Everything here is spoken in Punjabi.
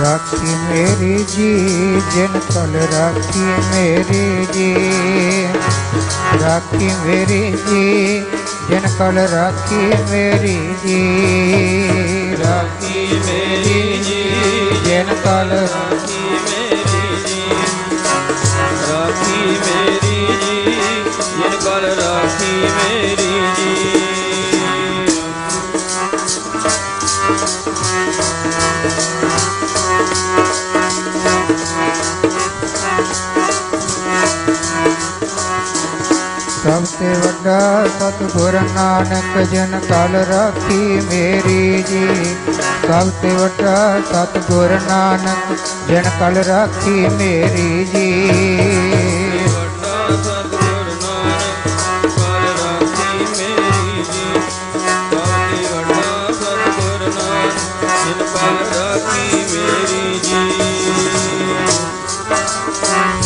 ਰਾਖੀ ਮੇਰੀ ਜੀ ਜਿਨ ਕਲ ਰਾਖੀ ਮੇਰੀ ਜੀ ਰਾਖੀ ਮੇਰੀ ਜੀ ਜਿਨ ਕਲ ਰਾਖੀ ਮੇਰੀ ਜੀ ਰਾਖੀ ਮੇਰੀ ਜੀ ਜਿਨ ਕਲ ਸਭ ਤੇ ਵੱਡਾ ਸਤਿਗੁਰ ਨਾਨਕ ਜਨ ਕਲ ਰਾਖੀ ਮੇਰੀ ਜੀ ਸਭ ਤੇ ਵੱਡਾ ਸਤਿਗੁਰ ਨਾਨਕ ਜਨ ਕਲ ਰਾਖੀ ਮੇਰੀ ਜੀ ਵੱਡਾ Thank you.